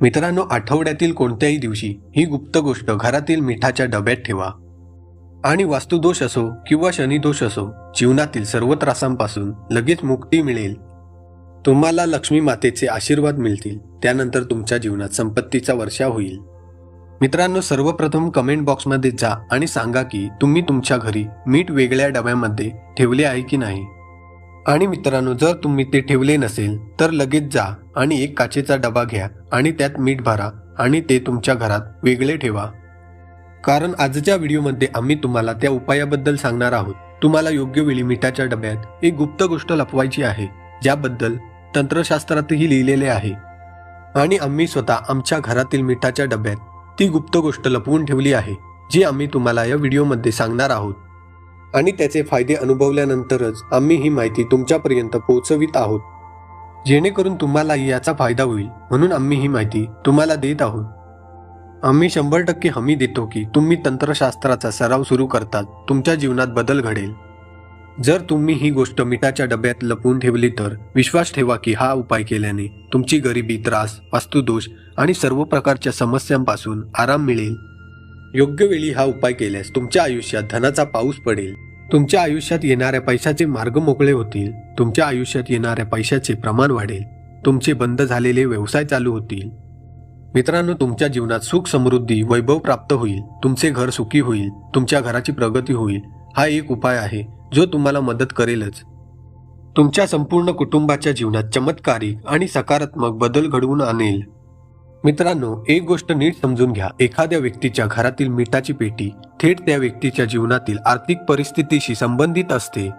मित्रांनो आठवड्यातील कोणत्याही दिवशी ही गुप्त गोष्ट घरातील मिठाच्या डब्यात ठेवा. आणि वास्तुदोष असो किंवा शनिदोष असो जीवनातील सर्व त्रासांपासून लगेच मुक्ती मिळेल. तुम्हाला लक्ष्मी मातेचे आशीर्वाद मिळतील. त्यानंतर तुमच्या जीवनात संपत्तीचा वर्षा होईल. मित्रांनो सर्वप्रथम कमेंट बॉक्समध्ये जा आणि सांगा की तुम्ही तुमच्या घरी मीठ वेगळ्या डब्यामध्ये ठेवले आहे की नाही. आणि मित्रांनो जर तुम्ही ते ठेवले नसेल तर लगेच जा आणि एक काचेचा डबा घ्या आणि त्यात मीठ भरा आणि ते तुमच्या घरात वेगळे ठेवा. कारण आजच्या व्हिडिओमध्ये आम्ही तुम्हाला त्या उपायाबद्दल सांगणार आहोत. तुम्हाला योग्य वेळी मिठाच्या डब्यात एक गुप्त गोष्ट लपवायची आहे ज्याबद्दल तंत्रशास्त्रातही लिहिलेले आहे. आणि आम्ही स्वतः आमच्या घरातील मिठाच्या डब्यात ती गुप्त गोष्ट लपवून ठेवली आहे जी आम्ही तुम्हाला या व्हिडिओमध्ये सांगणार आहोत. आणि त्याचे फायदे अनुभवल्यानंतरच आम्ही ही माहिती तुमच्यापर्यंत पोहोचवित आहोत. जेणेकरून तुम्हाला याचा फायदा होईल म्हणून आम्ही ही माहिती तुम्हाला देत आहोत. आम्ही शंभर टक्के हमी देतो की तुम्ही तंत्रशास्त्राचा सराव सुरू करतात तुमच्या जीवनात बदल घडेल. जर तुम्ही ही गोष्ट मिठाच्या डब्यात लपवून ठेवली तर विश्वास ठेवा की हा उपाय केल्याने तुमची गरिबी त्रास वास्तुदोष आणि सर्व प्रकारच्या समस्यांपासून आराम मिळेल. योग्य वेळी हा उपाय केल्यास तुमच्या आयुष्यात धनाचा पाऊस पडेल. तुमच्या आयुष्यात येणाऱ्या पैशाचे मार्ग मोकळे होतील. तुमच्या आयुष्यात येणाऱ्या पैशाचे प्रमाण वाढेल. तुमचे बंद झालेले व्यवसाय चालू होतील. मित्रांनो तुमच्या जीवनात सुख समृद्धी वैभव प्राप्त होईल. तुमचे घर सुखी होईल. तुमच्या घराची प्रगती होईल. हा एक उपाय आहे जो तुम्हाला मदत करेलच. तुमच्या संपूर्ण कुटुंबाच्या जीवनात चमत्कारिक आणि सकारात्मक बदल घडवून आणेल. मित्रांनो एक गोष्ट नीट समजून घ्या. एखाद्या व्यक्तीच्या घरातील मिठाची पेटी थेट त्या व्यक्तीच्या जीवनातील आर्थिक परिस्थितीशी संबंधित असते.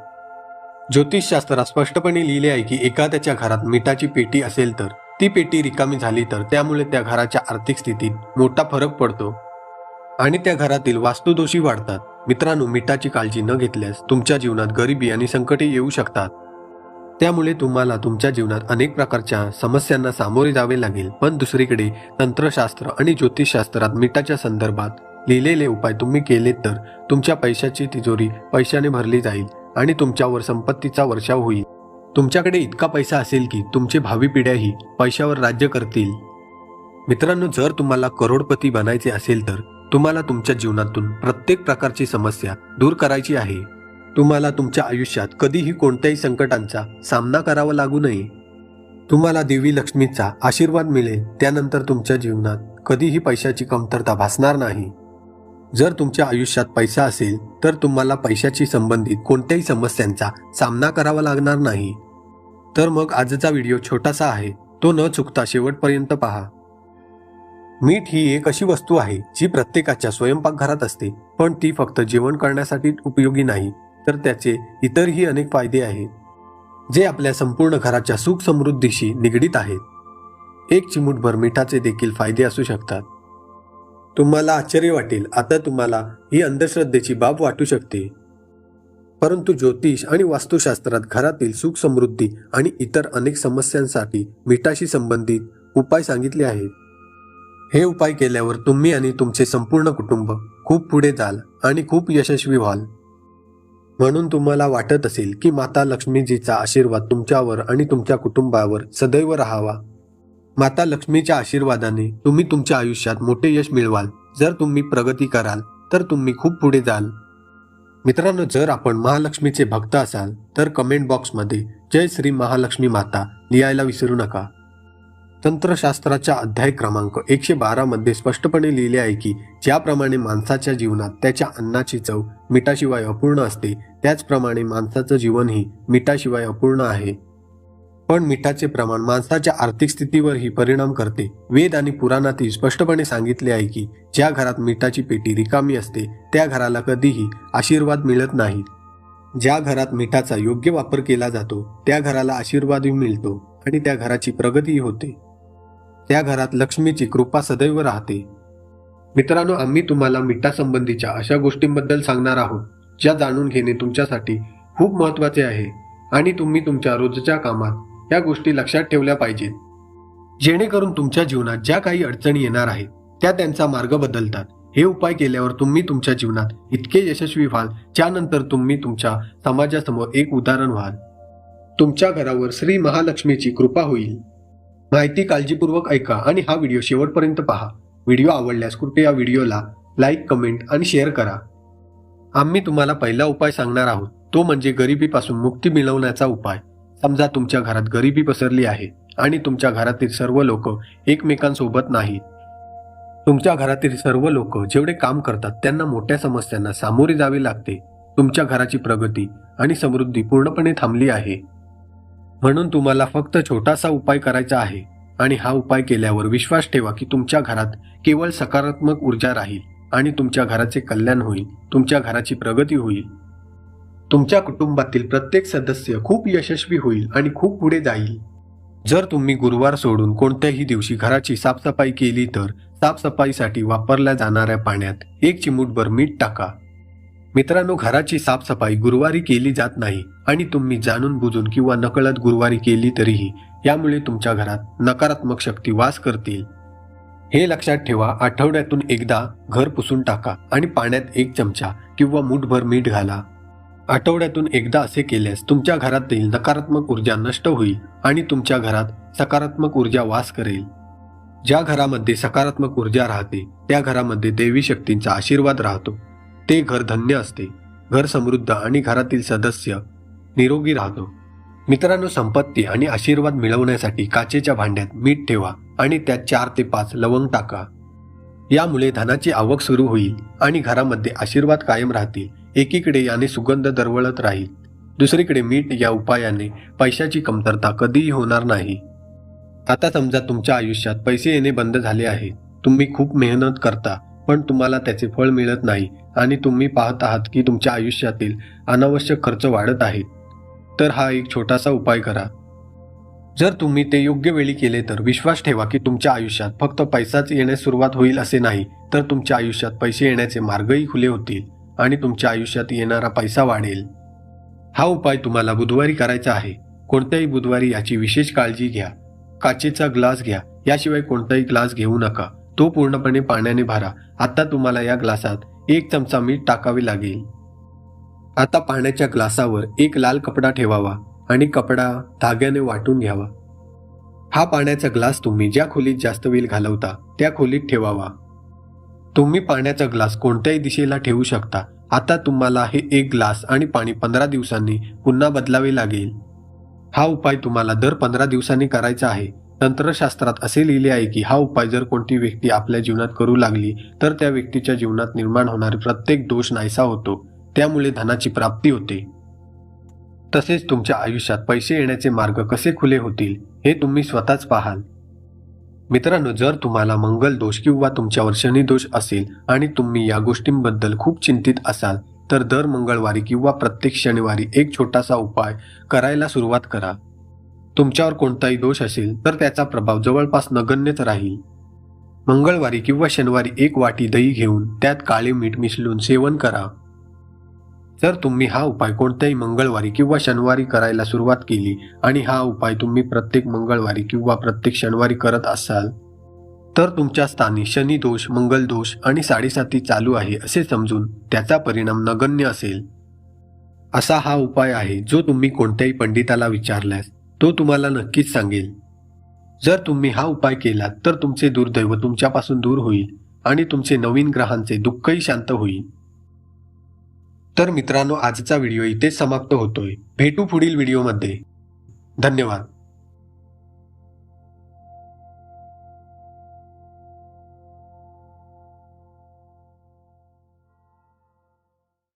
ज्योतिषशास्त्रात स्पष्टपणे लिहिले आहे की एखाद्याच्या घरात मिठाची पेटी असेल तर ती पेटी रिकामी झाली तर त्यामुळे त्या घराच्या आर्थिक स्थितीत मोठा फरक पडतो. आणि त्या घरातील वास्तुदोषी वाढतात. मित्रांनो मिठाची काळजी न घेतल्यास तुमच्या जीवनात गरिबी आणि संकटे येऊ शकतात. त्यामुळे तुम्हाला तुमच्या जीवनात अनेक प्रकारच्या समस्यांना सामोरे जावे लागेल. पण दुसरीकडे तंत्रशास्त्र आणि ज्योतिषशास्त्रात मिठाच्या संदर्भात लिहिलेले उपाय तुम्ही केले तर तुमच्या पैशाची तिजोरी पैशाने भरली जाईल आणि तुमच्यावर संपत्तीचा वर्षाव होईल. तुमच्याकडे इतका पैसा असेल की तुमचे भावी पिढ्याही पैशावर राज्य करतील. मित्रांनो जर तुम्हाला करोडपती बनायचे असेल तर तुम्हाला तुमच्या जीवनातून प्रत्येक प्रकारची समस्या दूर करायची आहे. तुम्हाला तुमच्या आयुष्यात कधीही कोणत्याही संकटांचा सामना करावा लागू नये. तुम्हाला देवी लक्ष्मीचा आशीर्वाद मिळेल त्यानंतर तुमच्या जीवनात कधीही पैशाची कमतरता भासणार नाही. जर तुमच्या आयुष्यात पैसा असेल तर तुम्हाला पैशाशी संबंधित कोणत्याही समस्यांचा सामना करावा लागणार नाही. तर मग आजचा व्हिडिओ छोटासा आहे तो न चुकता शेवटपर्यंत पहा. मीठ ही एक अशी वस्तू आहे जी प्रत्येकाच्या स्वयंपाकघरात असते पण ती फक्त जेवण करण्यासाठी उपयोगी नाही. तर त्याचे इतरही अनेक फायदे आहेत जे आपल्या संपूर्ण घराच्या सुख समृद्धीशी निगडीत आहेत. एक चिमूटभर मिठाचे देखील फायदे असू शकतात. तुम्हाला आश्चर्य वाटेल आता तुम्हाला ही अंधश्रद्धेची बाब वाटू शकते. परंतु ज्योतिष आणि वास्तुशास्त्रात घरातील सुख समृद्धी आणि इतर अनेक समस्यांसाठी मिठाशी संबंधित उपाय सांगितले आहेत. हे उपाय केल्यावर तुम्ही आणि तुमचे संपूर्ण कुटुंब खूप पुढे जाल आणि खूप यशस्वी व्हाल. म्हणून तुम्हाला वाटत असेल की माता लक्ष्मीजीचा आशीर्वाद तुमच्यावर आणि तुमच्या कुटुंबावर सदैव राहावा. माता लक्ष्मीच्या आशीर्वादाने तुम्ही तुमच्या आयुष्यात मोठे यश मिळवाल. जर तुम्ही प्रगती कराल तर तुम्ही खूप पुढे जाल. मित्रांनो जर आपण महालक्ष्मीचे भक्त असाल तर कमेंट बॉक्समध्ये जय श्री महालक्ष्मी माता लिहायला विसरू नका. तंत्रशास्त्राच्या अध्याय क्रमांक एकशे बारामध्ये स्पष्टपणे लिहिले आहे की ज्याप्रमाणे माणसाच्या जीवनात त्याच्या अन्नाची चव मिठाशिवाय अपूर्ण असते त्याचप्रमाणे माणसाचं जीवनही मिठाशिवाय अपूर्ण आहे. पण मिठाचे प्रमाण माणसाच्या आर्थिक स्थितीवरही परिणाम करते. वेद आणि पुराणातही स्पष्टपणे सांगितले आहे की ज्या घरात मिठाची पेटी रिकामी असते त्या घराला कधीही आशीर्वाद मिळत नाही. ज्या घरात मिठाचा योग्य वापर केला जातो त्या घराला आशीर्वादही मिळतो आणि त्या घराची प्रगतीही होते. त्या घरात लक्ष्मीची कृपा सदैव राहते. मित्रांनो आम्ही तुम्हाला मिठासंबंधीच्या अशा गोष्टींबद्दल सांगणार आहोत ज्या जाणून घेणे तुमच्यासाठी खूप महत्त्वाचे आहे आणि तुम्ही तुमच्या रोजच्या कामात या गोष्टी लक्षात ठेवल्या पाहिजेत. जेणेकरून तुमच्या जीवनात ज्या काही अडचणी येणार आहेत त्या त्यांचा मार्ग बदलतात. हे उपाय केल्यावर तुम्ही तुमच्या जीवनात इतके यशस्वी व्हाल ज्यानंतर तुम्ही तुमच्या समाजासमोर एक उदाहरण व्हाल. तुमच्या घरावर श्री महालक्ष्मीची कृपा होईल. माहिती काळजीपूर्वक ऐका आणि हा व्हिडिओ शेवटपर्यंत पहा. व्हिडिओ आवडल्यास कृपया व्हिडिओला लाईक कमेंट आणि शेअर करा. आम्ही तुम्हाला पहिला उपाय सांगणार आहोत. तो म्हणजे गरिबीपासून मुक्ती मिळवण्याचा उपाय. समजा तुमच्या घरात गरिबी पसरली आहे आणि तुमच्या घरातील सर्व लोक एकमेकांसोबत नाहीत. तुमच्या घरातील सर्व लोक जेवढे काम करतात त्यांना मोठ्या समस्यांना सामोरे जावे लागते. तुमच्या घराची प्रगती आणि समृद्धी पूर्णपणे थांबली आहे. म्हणून तुम्हाला फक्त छोटासा उपाय करायचा आहे आणि हा उपाय केल्यावर विश्वास ठेवा की तुमच्या घरात केवळ सकारात्मक ऊर्जा राहील आणि तुमच्या घराचे कल्याण होईल तुमच्या घराची प्रगती होईल. तुमच्या कुटुंबातील प्रत्येक सदस्य खूप यशस्वी होईल आणि खूप पुढे जाईल. जर तुम्ही गुरुवार सोडून कोणत्याही दिवशी घराची साफसफाई केली तर साफसफाईसाठी वापरल्या जाणाऱ्या पाण्यात एक चिमूटभर मीठ टाका. मित्रांनो घराची साफसफाई गुरुवारी केली जात नाही आणि तुम्ही जाणून बुजून किंवा नकळत गुरुवारी केली तरीही यामुळे तुमच्या घरात नकारात्मक शक्ती वास करतील. हे लक्षात ठेवा आठवड्यातून एकदा घर पुसून टाका आणि पाण्यात एक चमचा किंवा मूठभर मीठ घाला. आठवड्यातून एकदा असे केल्यास तुमच्या घरातील नकारात्मक ऊर्जा नष्ट होईल आणि तुमच्या घरात सकारात्मक ऊर्जा वास करेल. ज्या घरामध्ये सकारात्मक ऊर्जा राहते त्या घरामध्ये देवी शक्तींचा आशीर्वाद राहतो. ते घर धन्य असते. घर समृद्ध आणि घरातील सदस्य निरोगी राहतो. मित्रांनो संपत्ती आणि आशीर्वाद मिळवण्यासाठी काचेच्या भांड्यात मीठ ठेवा आणि त्यात चार ते पाच लवंग टाका. यामुळे धनाची आवक सुरू होईल आणि घरामध्ये आशीर्वाद कायम राहतील. एकीकडे याने सुगंध दरवळत राहील. दुसरीकडे मीठ या उपायाने पैशाची कमतरता कधीही होणार नाही. आता समजा तुमच्या आयुष्यात पैसे येणे बंद झाले आहे. तुम्ही खूप मेहनत करता. पण तुम्हाला त्याचे फळ मिळत नाही आणि तुम्ही पाहत आहात की तुमच्या आयुष्यातील अनावश्यक खर्च वाढत आहे. तर हा एक छोटासा उपाय करा. जर तुम्ही ते योग्य वेळी केले तर विश्वास ठेवा की तुमच्या आयुष्यात फक्त पैसाच येण्यास सुरुवात होईल असे नाही तर तुमच्या आयुष्यात पैसे येण्याचे मार्गही खुले होतील आणि तुमच्या आयुष्यात येणारा पैसा वाढेल. हा उपाय तुम्हाला बुधवारी करायचा आहे. कोणत्याही बुधवारी याची विशेष काळजी घ्या. काचेचा ग्लास घ्या. याशिवाय कोणताही ग्लास घेऊ नका. तो पूर्णपणे पाण्याने भरा. आता तुम्हाला या ग्लासात एक चमचा मीठ टाकावे लागेल. आता पाण्याच्या ग्लासावर एक लाल कपडा ठेवावा आणि कपडा धाग्याने वाटून घ्यावा. हा पाण्याचा ग्लास तुम्ही ज्या खोलीत जास्त वेळ घालवता त्या खोलीत ठेवावा. तुम्ही पाण्याचा ग्लास कोणत्याही दिशेला ठेवू शकता. आता तुम्हाला हे एक ग्लास आणि पाणी पंधरा दिवसांनी पुन्हा बदलावे लागेल. हा उपाय तुम्हाला दर पंधरा दिवसांनी करायचा आहे. तंत्रशास्त्रात असे लिहिले आहे की हा उपाय जर कोणती व्यक्ती आपल्या जीवनात करू लागली तर त्या व्यक्तीच्या जीवनात निर्माण होणारे प्रत्येक दोष नाहीसा होतो. त्यामुळे धनाची प्राप्ती होते. तसेच तुमच्या आयुष्यात पैसे येण्याचे मार्ग कसे खुले होतील हे तुम्ही स्वतःच पाहाल. मित्रांनो जर तुम्हाला मंगल दोष किंवा तुमच्यावर शनी दोष असेल आणि तुम्ही या गोष्टींबद्दल खूप चिंतित असाल तर दर मंगळवारी किंवा प्रत्येक शनिवारी एक छोटासा उपाय करायला सुरुवात करा. तुमच्यावर कोणताही दोष असेल तर त्याचा प्रभाव जवळपास नगण्यच राहील. मंगळवारी किंवा शनिवारी एक वाटी दही घेऊन त्यात काळे मीठ मिसळून सेवन करा. जर तुम्ही हा उपाय कोणत्याही मंगळवारी किंवा शनिवारी करायला सुरुवात केली आणि हा उपाय तुम्ही प्रत्येक मंगळवारी किंवा प्रत्येक शनिवारी करत असाल तर तुमच्या स्थानी शनी दोष मंगल दोष आणि साडेसाती चालू आहे असे समजून त्याचा परिणाम नगण्य असेल. असा हा उपाय आहे जो तुम्ही कोणत्याही पंडिताला विचारल्यास तो तुम्हाला नक्कीच सांगेल. जर तुम्ही हा उपाय केलात तर तुमचे दुर्दैव तुमच्यापासून दूर होईल आणि तुमचे नवीन ग्रहांचे दुःखही शांत होईल. तर मित्रांनो आजचा व्हिडिओ इथेच समाप्त होतोय. भेटू पुढील व्हिडिओमध्ये. धन्यवाद.